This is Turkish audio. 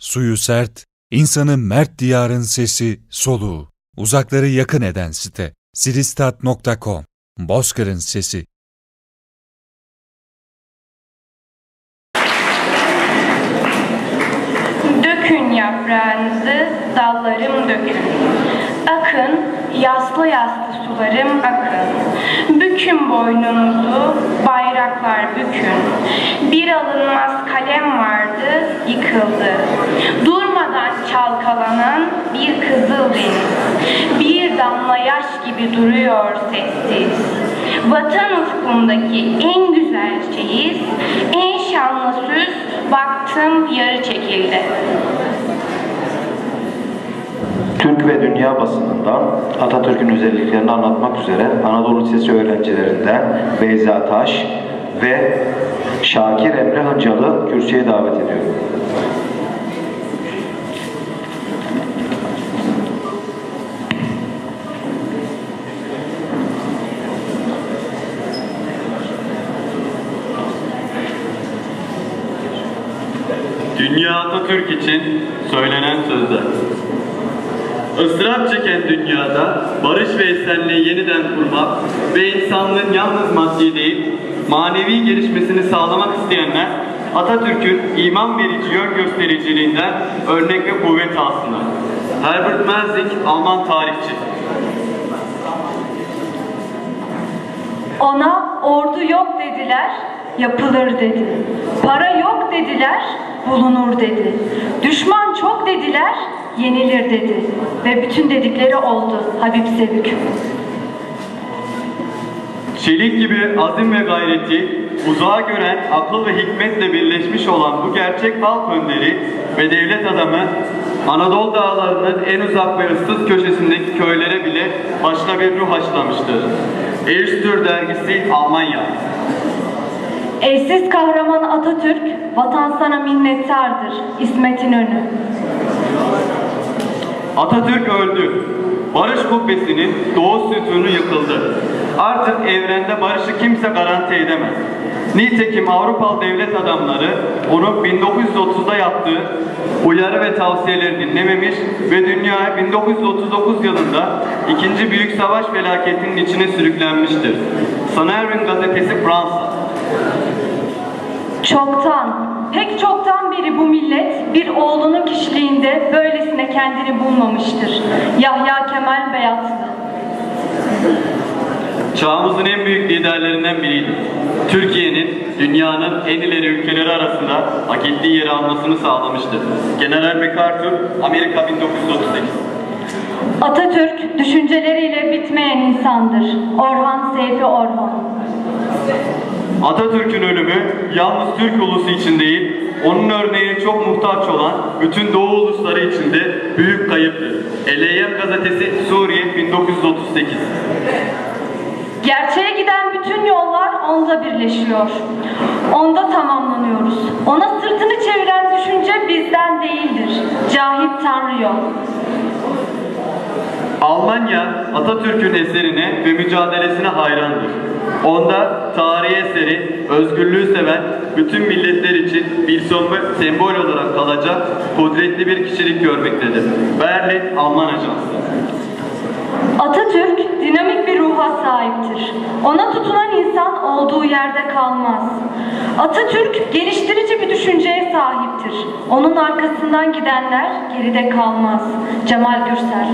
Suyu sert, insanı mert diyarın sesi, soluğu. Uzakları yakın eden site. siristat.com Bozkır'ın sesi. Dökün yaprağınızı, dallarım dökün. Akın, yaslı yaslı sularım akın. Bükün boynunuzu, bayraklar bükün. Bir alınmaz kalem vardı, yıkıldı. Durmadan çalkalanan bir kızıl deniz. Bir damla yaş gibi duruyor sessiz. Vatan ufkundaki en güzel çeyiz, en şanlı süs, baktım yarı çekildi. Türk ve dünya basınından Atatürk'ün özelliklerini anlatmak üzere Anadolu Lisesi öğrencilerinden Beyza Taş ve Şakir Emre Hıncalı kürsüye davet ediyorum. Dünya Atatürk için söylenen sözler. Israr çeken dünyada barış ve esenliği yeniden kurmak ve insanlığın yalnız maddi değil, manevi gelişmesini sağlamak isteyenler Atatürk'ün iman verici yön göstericiliğinden örnek ve kuvvet alsınlar. Herbert Menzik, Alman tarihçi. Ona ordu yok dediler, yapılır dedi. Para yok dediler, bulunur dedi. Düşman çok dediler, yenilir dedi. Ve bütün dedikleri oldu Habib Sevük. Çelik gibi azim ve gayreti, uzağa gören akıl ve hikmetle birleşmiş olan bu gerçek halk önderi ve devlet adamı Anadolu dağlarının en uzak ve ıssız köşesindeki köylere bile başına bir ruh aşılamıştır. Erstür dergisi Almanya. Eşsiz kahraman Atatürk, vatan sana minnettardır, İsmet İnönü. Atatürk öldü. Barış kubbesinin doğu sütunu yıkıldı. Artık evrende barışı kimse garanti edemez. Nitekim Avrupalı devlet adamları onu 1930'da yaptığı uyarı ve tavsiyeleri dinlememiş ve dünyaya 1939 yılında ikinci büyük savaş felaketinin içine sürüklenmiştir. Sonervin gazetesi Fransa. Çoktan, pek çoktan beri bu millet bir oğlunun kişiliğinde böylesine kendini bulmamıştır. Yahya Kemal Beyatlı. Çağımızın en büyük liderlerinden biriydi. Türkiye'nin dünyanın en ileri ülkeleri arasında hak ettiği yeri almasını sağlamıştır. General MacArthur, Amerika 1938. Atatürk düşünceleriyle bitmeyen insandır. Orhan Seyfi Orhan. Atatürk'ün ölümü yalnız Türk ulusu için değil, onun örneğine çok muhtaç olan bütün Doğu ulusları için de büyük kayıptır. Eleyyem gazetesi Suriye 1938. onda birleşiyor. Onda tamamlanıyoruz. Ona sırtını çeviren düşünce bizden değildir. Cahit Tanrı yol. Almanya Atatürk'ün eserine ve mücadelesine hayrandır. Onda tarihi eseri, özgürlüğü seven bütün milletler için bir sembol olarak kalacak kudretli bir kişilik görmektedir. Berlin Alman Ajansı. Atatürk dinamik bir ruha sahiptir. Ona tutunan insan olduğu yerde kalmaz. Atatürk geliştirici bir düşünceye sahiptir. Onun arkasından gidenler geride kalmaz. Cemal Gürsel